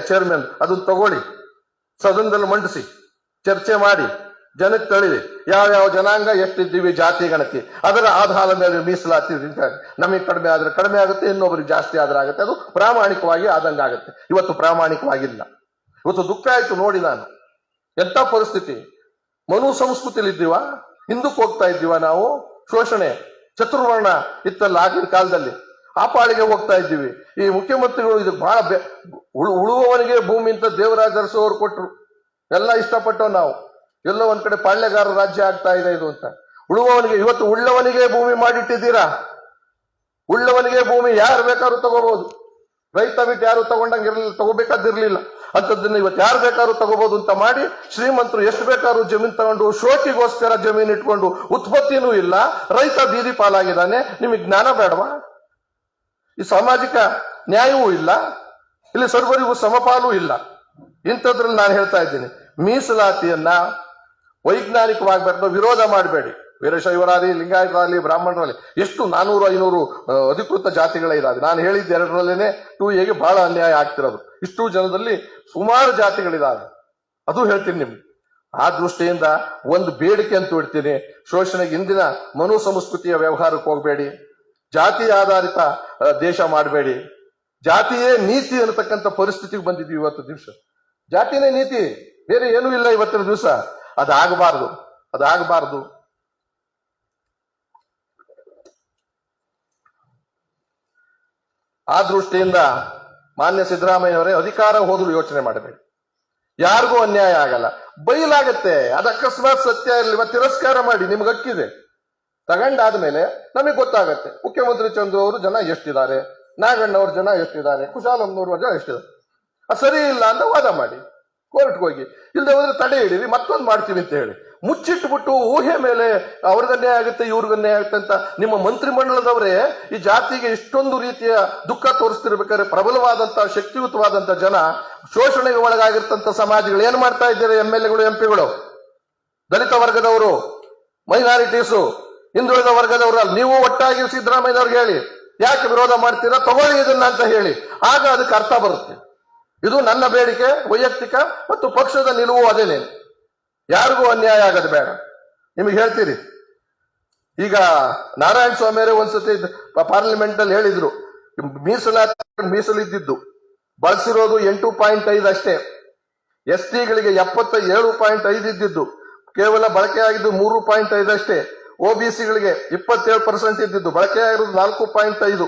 Chairman ಅದನ್ನ ತಗೊಳ್ಳಿ. ಸದನದಲ್ಲಿ ಮಂಡಿಸಿ, ಚರ್ಚೆ ಮಾಡಿ, ಜನಕ್ಕೆ ತಳಿರಿ, ಯಾವ ಜನಾಂಗ ಎಷ್ಟಿದ್ದೀವಿ ಜಾತಿ ಗಣತಿ, ಅದರ ಆಧಾರದ ಮೇಲೆ ಮೀಸಲಾತಿ. ನಮಗೆ ಕಡಿಮೆ ಆದ್ರೆ ಕಡಿಮೆ ಆಗುತ್ತೆ, ಇನ್ನೊಬ್ಬರಿಗೆ ಜಾಸ್ತಿ ಆದ್ರೆ ಆಗುತ್ತೆ, ಅದು ಪ್ರಾಮಾಣಿಕವಾಗಿ ಆದಂಗೆ ಆಗುತ್ತೆ. ಇವತ್ತು ಪ್ರಾಮಾಣಿಕವಾಗಿಲ್ಲ. ಇವತ್ತು ದುಃಖ ಆಯ್ತು ನೋಡಿ ನಾನು. ಎಂಥ ಪರಿಸ್ಥಿತಿ? ಮನು ಸಂಸ್ಕೃತಿಲಿ ಇದ್ದೀವ? ಹಿಂದಕ್ಕೆ ಹೋಗ್ತಾ ಇದ್ದೀವ ನಾವು? ಶೋಷಣೆ, ಚತುರ್ವರ್ಣ ಇತ್ತಲ್ಲ ಆಗಿನ ಕಾಲದಲ್ಲಿ. ಆ ಪಾಳಿಗೆ ಹೋಗ್ತಾ ಇದ್ದೀವಿ. ಈ ಮುಖ್ಯಮಂತ್ರಿಗಳು ಇದು ಬಹಳ ಉಳುವವನಿಗೆ ಭೂಮಿ ಅಂತ ದೇವರಾಜ ಅವರು ಕೊಟ್ಟರು ಎಲ್ಲ ಇಷ್ಟಪಟ್ಟವ್ ನಾವು. ಎಲ್ಲೋ ಒಂದ್ ಕಡೆ ಪಾಳ್ಯಗಾರ ರಾಜ್ಯ ಆಗ್ತಾ ಇದೆ ಇದು ಅಂತ. ಉಳುವವನಿಗೆ ಇವತ್ತು ಉಳ್ಳವನಿಗೆ ಭೂಮಿ ಮಾಡಿಟ್ಟಿದ್ದೀರಾ? ಉಳ್ಳವನಿಗೆ ಭೂಮಿ ಯಾರು ಬೇಕಾದ್ರೂ ತಗೋಬಹುದು ರೈತ ಬಿಟ್ಟು ಯಾರು ತಗೊಂಡಂಗಿರ್ಲಿಲ್ಲ ತಗೋಬೇಕಾದಿರ್ಲಿಲ್ಲ ಅಂತದನ್ನ ಇವತ್ತು ಯಾರು ಬೇಕಾದ್ರೂ ತಗೋಬಹುದು ಅಂತ ಮಾಡಿ ಶ್ರೀಮಂತರು ಎಷ್ಟು ಬೇಕಾದ್ರೂ ಜಮೀನ್ ತಗೊಂಡು ಶೋಕಿಗೋಸ್ಕರ ಜಮೀನ್ ಇಟ್ಕೊಂಡು ಉತ್ಪತ್ತಿನೂ ಇಲ್ಲ, ರೈತ ಬೀದಿ ಪಾಲಾಗಿದ್ದಾನೆ. ನಿಮಗೆ ಜ್ಞಾನ ಬೇಡವಾ? ಈ ಸಾಮಾಜಿಕ ನ್ಯಾಯವೂ ಇಲ್ಲ, ಇಲ್ಲಿ ಸರ್ವರಿಗೂ ಸಮಪಾಲು ಇಲ್ಲ. ಇಂಥದ್ರಲ್ಲಿ ನಾನು ಹೇಳ್ತಾ ಇದ್ದೀನಿ, ಮೀಸಲಾತಿಯನ್ನ ವೈಜ್ಞಾನಿಕವಾಗಿ ವಿರೋಧ ಮಾಡಬೇಡಿ. ವೀರಶೈವರಾಗಲಿ, ಲಿಂಗಾಯತರಾಗಲಿ ಬ್ರಾಹ್ಮಣರಲ್ಲಿ ಎಷ್ಟು ನಾನೂರು, ಐನೂರು ಅಧಿಕೃತ ಜಾತಿಗಳೇ ಜಾತಿಗಳಿದಾವೆ ನಾನು ಹೇಳಿದ್ದ ಎರಡರಲ್ಲೇನೆ ಟೂ ಹೇಗೆ ಬಹಳ ಅನ್ಯಾಯ ಆಗ್ತಿರೋದು. ಇಷ್ಟು ಜನದಲ್ಲಿ ಸುಮಾರು ಜಾತಿಗಳಿದಾವೆ. ಅದು ಹೇಳ್ತೀನಿ ನಿಮ್ಗೆ. ಆ ದೃಷ್ಟಿಯಿಂದ ಒಂದು ಬೇಡಿಕೆ ಅಂತ ಇಡ್ತೀನಿ, ಶೋಷಣೆಗೆ ಇಂದಿನ ಮನು ಸಂಸ್ಕೃತಿಯ ವ್ಯವಹಾರಕ್ಕೆ ಹೋಗಬೇಡಿ. ಜಾತಿ ಆಧಾರಿತ ದೇಶ ಮಾಡಬೇಡಿ. ಜಾತಿಯೇ ನೀತಿ ಅನ್ನತಕ್ಕಂಥ ಪರಿಸ್ಥಿತಿಗೆ ಬಂದಿದ್ವಿ ಇವತ್ತು ದಿವಸ. ಜಾತಿನೇ ನೀತಿ, ಬೇರೆ ಏನೂ ಇಲ್ಲ ಇವತ್ತಿನ ದಿವಸ. ಅದಾಗಬಾರದು ಅದಾಗಬಾರದು. ಆ ದೃಷ್ಟಿಯಿಂದ ಮಾನ್ಯ ಸಿದ್ದರಾಮಯ್ಯವರೇ ಅಧಿಕಾರ ಹೋದ್ರು ಯೋಚನೆ ಮಾಡಬೇಡಿ. ಯಾರಿಗೂ ಅನ್ಯಾಯ ಆಗಲ್ಲ. ಬೈಲಾಗತ್ತೆ, ಅದು ಅಕಸ್ಮಾತ್ ಸತ್ಯ ಇರಲಿ ತಿರಸ್ಕಾರ ಮಾಡಿ, ನಿಮ್ಗೆ ಹಕ್ಕಿದೆ. ತಗೊಂಡಾದ್ಮೇಲೆ ನಮಗೆ ಗೊತ್ತಾಗತ್ತೆ, ಮುಖ್ಯಮಂತ್ರಿ ಚಂದ್ರು ಅವರು ಜನ ಎಷ್ಟಿದ್ದಾರೆ, ನಾಗಣ್ಣ ಅವ್ರ ಜನ ಎಷ್ಟಿದ್ದಾರೆ ಕುಶಾಲಮ್ಮನವ್ರ ಜನ ಎಷ್ಟಿದ್ದಾರೆ. ಅದು ಸರಿ ಇಲ್ಲ ಅಂತ ವಾದ ಮಾಡಿ ಕೋರ್ಟ್ಗೆ ಹೋಗಿ ಇಲ್ಲದೆ ಹೋದ್ರೆ ತಡೆ ಹಿಡೀರಿ, ಮತ್ತೊಂದು ಮಾಡ್ತೀವಿ ಅಂತ ಹೇಳಿ. ಮುಚ್ಚಿಟ್ಬಿಟ್ಟು ಊಹೆ ಮೇಲೆ ಅವ್ರಿಗನ್ನೇ ಆಗುತ್ತೆ ಇವ್ರಿಗನ್ನೇ ಆಗುತ್ತೆ ಅಂತ ನಿಮ್ಮ ಮಂತ್ರಿಮಂಡಲದವರೇ ಈ ಜಾತಿಗೆ ಇಷ್ಟೊಂದು ರೀತಿಯ ದುಃಖ ತೋರಿಸ್ತಿರ್ಬೇಕಾದ್ರೆ ಪ್ರಬಲವಾದಂತಹ ಶಕ್ತಿಯುತವಾದಂತ ಜನ ಶೋಷಣೆಗೆ ಒಳಗಾಗಿರ್ತಂತ ಸಮಾಜಗಳು ಏನ್ ಮಾಡ್ತಾ ಇದ್ದಾರೆ, ಎಂ ಎಲ್ ಎಗಳು, ಎಂ ಪಿಗಳು? ದಲಿತ ವರ್ಗದವರು, ಮೈನಾರಿಟೀಸು ಹಿಂದುಳಿದ ವರ್ಗದವರು ಅಲ್ಲಿ. ನೀವು ಒಟ್ಟಾಗಿ ಸಿದ್ದರಾಮಯ್ಯನವ್ರಿಗೆ ಹೇಳಿ. ಯಾಕೆ ವಿರೋಧ ಮಾಡ್ತೀರಾ? ತಗೊಳ್ಳಿ ಇದನ್ನ ಅಂತ ಹೇಳಿ. ಆಗ ಅದಕ್ಕೆ ಅರ್ಥ ಬರುತ್ತೆ. ಇದು ನನ್ನ ಬೇಡಿಕೆ, ವೈಯಕ್ತಿಕ ಮತ್ತು ಪಕ್ಷದ ನಿಲುವು ಅದೇನೆ. ಯಾರಿಗೂ ಅನ್ಯಾಯ ಆಗೋದು ಬೇಡ. ನಿಮಗೆ ಹೇಳ್ತೀರಿ? ಈಗ ನಾರಾಯಣ ಸ್ವಾಮಿಯವರೇ ಒಂದ್ಸತಿ ಪಾರ್ಲಿಮೆಂಟ್ ಅಲ್ಲಿ ಹೇಳಿದ್ರು. ಮೀಸಲಾತಿ ಮೀಸಲಿದ್ದಿದ್ದು. ಬಳಸಿರೋದು ಎಂಟು ಪಾಯಿಂಟ್ ಐದು ಅಷ್ಟೇ. ಎಸ್ ಟಿಗಳಿಗೆ ಎಪ್ಪತ್ತ ಏಳು ಪಾಯಿಂಟ್ ಐದು ಇದ್ದಿದ್ದು. ಕೇವಲ ಬಳಕೆ ಆಗಿದ್ದು ಮೂರು ಪಾಯಿಂಟ್ ಐದು ಅಷ್ಟೇ. ಒಬಿಸಿಗಳಿಗೆ ಇಪ್ಪತ್ತೇಳು ಪರ್ಸೆಂಟ್ ಇದ್ದಿದ್ದು ಬಳಕೆ ಆಗಿರೋದು ನಾಲ್ಕು ಪಾಯಿಂಟ್ ಐದು.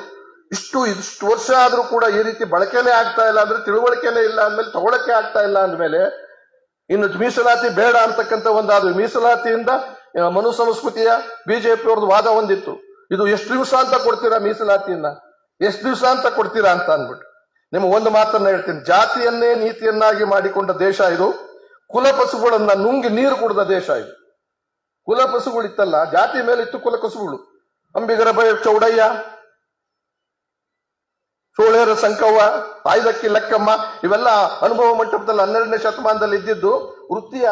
ಇಷ್ಟು ಇಷ್ಟು ವರ್ಷ ಆದರೂ ಕೂಡ ಈ ರೀತಿ ಬಳಕೆನೇ ಆಗ್ತಾ ಇಲ್ಲ ಅಂದ್ರೆ ತಿಳುವಳಿಕೆನೇ ಇಲ್ಲ ಅಂದ್ಮೇಲೆ ತಗೊಳಕ್ಕೆ ಆಗ್ತಾ ಇಲ್ಲ ಅಂದ್ಮೇಲೆ ಇನ್ನು ಮೀಸಲಾತಿ ಬೇಡ ಅಂತಕ್ಕಂಥ ಒಂದಾದ್ರು, ಮೀಸಲಾತಿಯಿಂದ ಮನು ಸಂಸ್ಕೃತಿಯ ಬಿಜೆಪಿ ಅವ್ರದ್ದು ವಾದ ಹೊಂದಿತ್ತು ಇದು ಎಷ್ಟು ದಿವಸ ಅಂತ ಕೊಡ್ತೀರಾ ಮೀಸಲಾತಿಯನ್ನ? ಎಷ್ಟು ದಿವಸ ಅಂತ ಕೊಡ್ತೀರಾ ಅಂತ ಅಂದ್ಬಿಟ್ಟು. ನಿಮ್ಗೆ ಒಂದು ಮಾತನ್ನ ಹೇಳ್ತೀನಿ. ಜಾತಿಯನ್ನೇ ನೀತಿಯನ್ನಾಗಿ ಮಾಡಿಕೊಂಡ ದೇಶ ಇದು. ಕುಲಪಸುಗಳನ್ನ ನುಂಗಿ ನೀರು ಕುಡಿದ ದೇಶ ಇದು. ಕುಲಪಸುಗಳಿತ್ತಲ್ಲ, ಜಾತಿ ಮೇಲೆ ಇತ್ತು ಕುಲಕಸುಗಳು. ಅಂಬಿಗರ ಭಯ ಚೌಡಯ್ಯ, ಸೋಳೇರ ಸಂಕವ್ವ ತಾಯ್ದಕ್ಕಿ ಲಕ್ಕಮ್ಮ, ಇವೆಲ್ಲ ಅನುಭವ ಮಂಟಪದಲ್ಲಿ ಹನ್ನೆರಡನೇ ಶತಮಾನದಲ್ಲಿ ಇದ್ದಿದ್ದು ವೃತ್ತಿಯ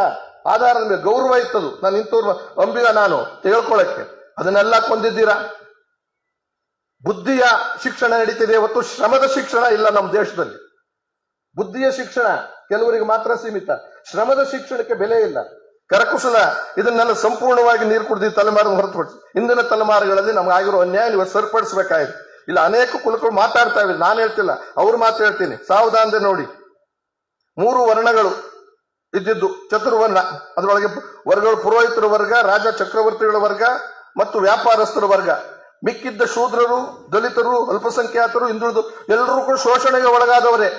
ಆಧಾರದ ಮೇಲೆ ಗೌರವ ಇತ್ತದು. ನಾನು ಇಂಥವ್ರು ಅಂಬಿಗ ನಾನು ತಿಳ್ಕೊಳಕ್ಕೆ. ಅದನ್ನೆಲ್ಲ ಕೊಂದಿದ್ದೀರಾ? ಬುದ್ಧಿಯ ಶಿಕ್ಷಣ ನಡೀತಿದೆ ಇವತ್ತು. ಶ್ರಮದ ಶಿಕ್ಷಣ ಇಲ್ಲ ನಮ್ಮ ದೇಶದಲ್ಲಿ. ಬುದ್ಧಿಯ ಶಿಕ್ಷಣ ಕೆಲವರಿಗೆ ಮಾತ್ರ ಸೀಮಿತ. ಶ್ರಮದ ಶಿಕ್ಷಣಕ್ಕೆ ಬೆಲೆ ಇಲ್ಲ. ಕರಕುಶಲ, ಇದನ್ನೆಲ್ಲ ಸಂಪೂರ್ಣವಾಗಿ ನೀರು ಕುಡಿದು ತಲೆಮಾರು ಹೊರತುಪಡಿಸಿ ಹಿಂದಿನ ತಲೆಮಾರುಗಳಲ್ಲಿ ಆಗಿರೋ ಅನ್ಯಾಯ ನೀವು ಸರಿಪಡಿಸಬೇಕಾಯಿತು ಇಲ್ಲ, ಅನೇಕ ಕುಲಗಳು ಮಾತಾಡ್ತಾ ಇವೆ ನಾನು ಹೇಳ್ತಿಲ್ಲ, ಅವ್ರು ಮಾತು ಹೇಳ್ತೀನಿ. ಸಾವಧಾನದೆ ನೋಡಿ. ಮೂರು ವರ್ಣಗಳು ಇದ್ದಿದ್ದು, ಚತುರ್ವರ್ಣ. ಅದರೊಳಗೆ ವರ್ಗಗಳು ಪುರೋಹಿತರ ವರ್ಗ, ರಾಜ ಚಕ್ರವರ್ತಿಗಳ ವರ್ಗ ಮತ್ತು ವ್ಯಾಪಾರಸ್ಥರ ವರ್ಗ. ಮಿಕ್ಕಿದ್ದ ಶೂದ್ರರು, ದಲಿತರು, ಅಲ್ಪಸಂಖ್ಯಾತರು, ಹಿಂದುಳಿದು ಎಲ್ಲರೂ ಕೂಡ ಶೋಷಣೆಗೆ ಒಳಗಾದವರೇ.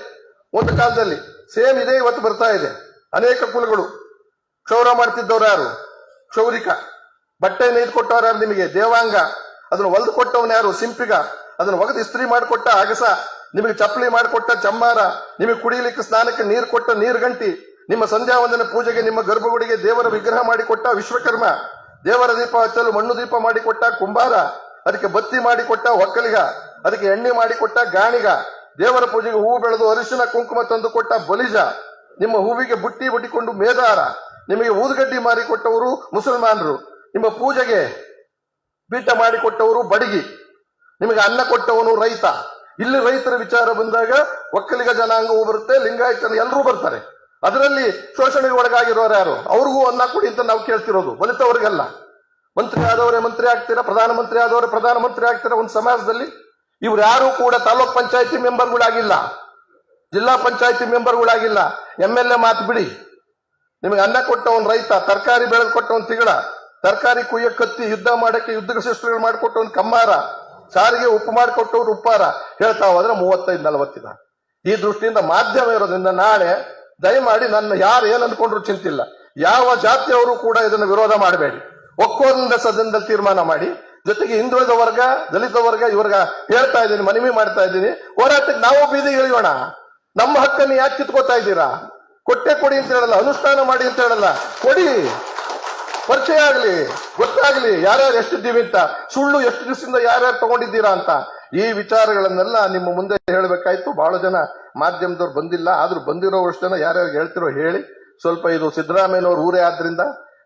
ಒಂದು ಕಾಲದಲ್ಲಿ ಸೇಮ್ ಇದೆ ಇವತ್ತು ಬರ್ತಾ ಇದೆ. ಅನೇಕ ಕುಲಗಳು ಕ್ಷೌರ ಮಾಡ್ತಿದ್ದವ್ರು ಯಾರು? ಕ್ಷೌರಿಕ. ಬಟ್ಟೆ ನೇಯ್ದು ಕೊಟ್ಟವ್ರು ಯಾರು ನಿಮಗೆ? ದೇವಾಂಗ. ಅದನ್ನು ಹೊಲ್ದು ಕೊಟ್ಟವನು ಯಾರು? ಸಿಂಪಿಗ. ಅದನ್ನು ಒಗೆದು ಇಸ್ತ್ರಿ ಮಾಡಿಕೊಟ್ಟ ಅಗಸ ನಿಮಗೆ ಚಪ್ಪಲಿ ಮಾಡಿಕೊಟ್ಟ ಚಮ್ಮಾರ, ನಿಮಗೆ ಕುಡಿಯಲಿಕ್ಕೆ ಸ್ನಾನಕ್ಕೆ ನೀರು ಕೊಟ್ಟ ನೀರು ಗಂಟಿ ನಿಮ್ಮ ಸಂಧ್ಯಾ ವಂದನ ಪೂಜೆಗೆ ನಿಮ್ಮ ಗರ್ಭಗುಡಿಗೆ ದೇವರ ವಿಗ್ರಹ ಮಾಡಿಕೊಟ್ಟ ವಿಶ್ವಕರ್ಮ, ದೇವರ ದೀಪ ಹಚ್ಚಲು ಮಣ್ಣು ದೀಪ ಮಾಡಿಕೊಟ್ಟ ಕುಂಬಾರ, ಅದಕ್ಕೆ ಬತ್ತಿ ಮಾಡಿಕೊಟ್ಟ ಒಕ್ಕಲಿಗ, ಅದಕ್ಕೆ ಎಣ್ಣೆ ಮಾಡಿಕೊಟ್ಟ ಗಾಣಿಗ, ದೇವರ ಪೂಜೆಗೆ ಹೂವು ಬೆಳೆದು ಅರಿಶಿನ ಕುಂಕುಮ ತಂದು ಕೊಟ್ಟ ಬಲಿಜ, ನಿಮ್ಮ ಹೂವಿಗೆ ಬುಟ್ಟಿ ಬುಟ್ಟಿಕೊಂಡು ಮೇದಾರ ನಿಮಗೆ ಊದುಗಡ್ಡಿ ಮಾರಿಕೊಟ್ಟವರು ಮುಸಲ್ಮಾನರು. ನಿಮ್ಮ ಪೂಜೆಗೆ ಪೀಠ ಮಾಡಿಕೊಟ್ಟವರು ಬಡಗಿ. ನಿಮಗೆ ಅನ್ನ ಕೊಟ್ಟವನು ರೈತ. ಇಲ್ಲಿ ರೈತರ ವಿಚಾರ ಬಂದಾಗ ಒಕ್ಕಲಿಗ ಜನಾಂಗವೂ ಬರುತ್ತೆ ಲಿಂಗಾಯತನ ಎಲ್ಲರೂ ಬರ್ತಾರೆ. ಅದರಲ್ಲಿ ಶೋಷಣೆಗೆ ಒಳಗಾಗಿರೋರು ಯಾರು? ಅವ್ರಿಗೂ ಅನ್ನ ಕೊಡಿ ಅಂತ ನಾವು ಕೇಳ್ತಿರೋದು. ಬಲಿತವ್ರಿಗೆಲ್ಲ ಮಂತ್ರಿ ಆದವರೇ ಮಂತ್ರಿ ಆಗ್ತೀರಾ? ಪ್ರಧಾನಮಂತ್ರಿ ಆದವರೇ ಪ್ರಧಾನಮಂತ್ರಿ ಆಗ್ತೀರಾ? ಒಂದು ಸಮಾಜದಲ್ಲಿ ಇವ್ರು ಯಾರು ಕೂಡ ತಾಲೂಕ್ ಪಂಚಾಯತಿ ಮೆಂಬರ್ಗಳಾಗಿಲ್ಲ ಜಿಲ್ಲಾ ಪಂಚಾಯತಿ ಮೆಂಬರ್ಗಳಾಗಿಲ್ಲ ಎಂ ಎಲ್ ಎ ಮಾತು ಬಿಡಿ. ನಿಮಗೆ ಅನ್ನ ಕೊಟ್ಟವನ್ ರೈತ, ತರಕಾರಿ ಬೆಳೆದು ಕೊಟ್ಟವನ್ ತಿಗಳ, ತರಕಾರಿ ಕುಯ್ಯ ಕತ್ತಿ ಯುದ್ಧ ಮಾಡಕ್ಕೆ ಯುದ್ಧ ಶಸ್ತ್ರಗಳು ಮಾಡಿಕೊಟ್ಟವನ್ ಕಮ್ಮಾರ, ಸಾರಿಗೆ ಉಪ್ಪು ಮಾಡಿಕೊಟ್ಟವ್ರು ಉಪ್ಪಾರ ಹೇಳ್ತಾ ಹೋದ್ರೆ ಮೂವತ್ತೈದು ನಲವತ್ತಿನ ಈ ದೃಷ್ಟಿಯಿಂದ ಮಾಧ್ಯಮ ಇರೋದ್ರಿಂದ ನಾಳೆ ದಯಮಾಡಿ ನನ್ನ ಯಾರು ಏನ್ ಅಂದ್ಕೊಂಡ್ರು ಚಿಂತಿಲ್ಲ. ಯಾವ ಜಾತಿಯವರು ಕೂಡ ಇದನ್ನು ವಿರೋಧ ಮಾಡಬೇಡಿ. ಒಕ್ಕೋರಿಂದ ಸದನದಲ್ಲಿ ತೀರ್ಮಾನ ಮಾಡಿ. ಜೊತೆಗೆ ಹಿಂದುಳಿದ ವರ್ಗ, ದಲಿತ ವರ್ಗ, ಇವರ್ಗ ಹೇಳ್ತಾ ಇದ್ದೀನಿ, ಮನವಿ ಮಾಡ್ತಾ ಇದ್ದೀನಿ. ಹೋರಾಟಕ್ಕೆ ನಾವು ಬೀದಿ ಇಳಿಯೋಣ. ನಮ್ಮ ಹಕ್ಕನ್ನು ಯಾಕೆ ಕಿತ್ಕೋತಾ ಇದ್ದೀರಾ? ಕೊಟ್ಟೆ ಕೊಡಿ ಅಂತ ಹೇಳಲ್ಲ, ಅನುಷ್ಠಾನ ಮಾಡಿ ಅಂತ ಹೇಳಲ್ಲ. ಕೊಡಿ. ಪರಿಚಯ ಆಗಲಿ, ಗೊತ್ತಾಗ್ಲಿ, ಯಾರ್ಯಾರು ಎಷ್ಟಿದ್ದೀವಿ ಅಂತ ಸುಳ್ಳು ಎಷ್ಟು ದಿವಸದಿಂದ ಯಾರ್ಯಾರು ತಗೊಂಡಿದ್ದೀರಾ ಅಂತ. ಈ ವಿಚಾರಗಳನ್ನೆಲ್ಲ ನಿಮ್ಮ ಮುಂದೆ ಹೇಳಬೇಕಾಯ್ತು. ಬಹಳ ಜನ ಮಾಧ್ಯಮದವ್ರು ಬಂದಿಲ್ಲ, ಆದ್ರೂ ಬಂದಿರೋವಷ್ಟು ಜನ ಯಾರ್ಯಾರು ಹೇಳ್ತಿರೋ ಹೇಳಿ. ಸ್ವಲ್ಪ ಇದು ಸಿದ್ದರಾಮಯ್ಯನವ್ರ ಊರೇ ಆದ್ರಿಂದ,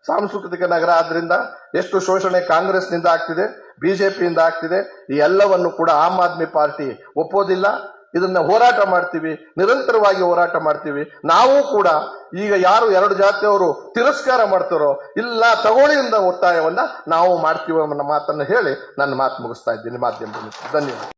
ಸಾಂಸ್ಕೃತಿಕ ನಗರ ಆದ್ರಿಂದ, ಎಷ್ಟು ಶೋಷಣೆ ಕಾಂಗ್ರೆಸ್ನಿಂದ ಆಗ್ತಿದೆ, ಬಿಜೆಪಿಯಿಂದ ಆಗ್ತಿದೆ, ಈ ಎಲ್ಲವನ್ನು ಕೂಡ ಆಮ್ ಆದ್ಮಿ ಪಾರ್ಟಿ ಒಪ್ಪೋದಿಲ್ಲ. ಇದನ್ನ ಹೋರಾಟ ಮಾಡ್ತೀವಿ, ನಿರಂತರವಾಗಿ ಹೋರಾಟ ಮಾಡ್ತೀವಿ. ನಾವು ಕೂಡ ಈಗ ಯಾರು ಎರಡು ಜಾತಿಯವರು ತಿರಸ್ಕಾರ ಮಾಡ್ತಾರೋ, ಇಲ್ಲ ತಗೊಳ್ಳಿಯಿಂದ ಒತ್ತಾಯವನ್ನ ನಾವು ಮಾಡ್ತೀವಿ ಅನ್ನೋ ಮಾತನ್ನು ಹೇಳಿ ನನ್ನ ಮಾತು ಮುಗಿಸ್ತಾ ಇದ್ದೀನಿ. ಮಾಧ್ಯಮದಲ್ಲಿ ಧನ್ಯವಾದ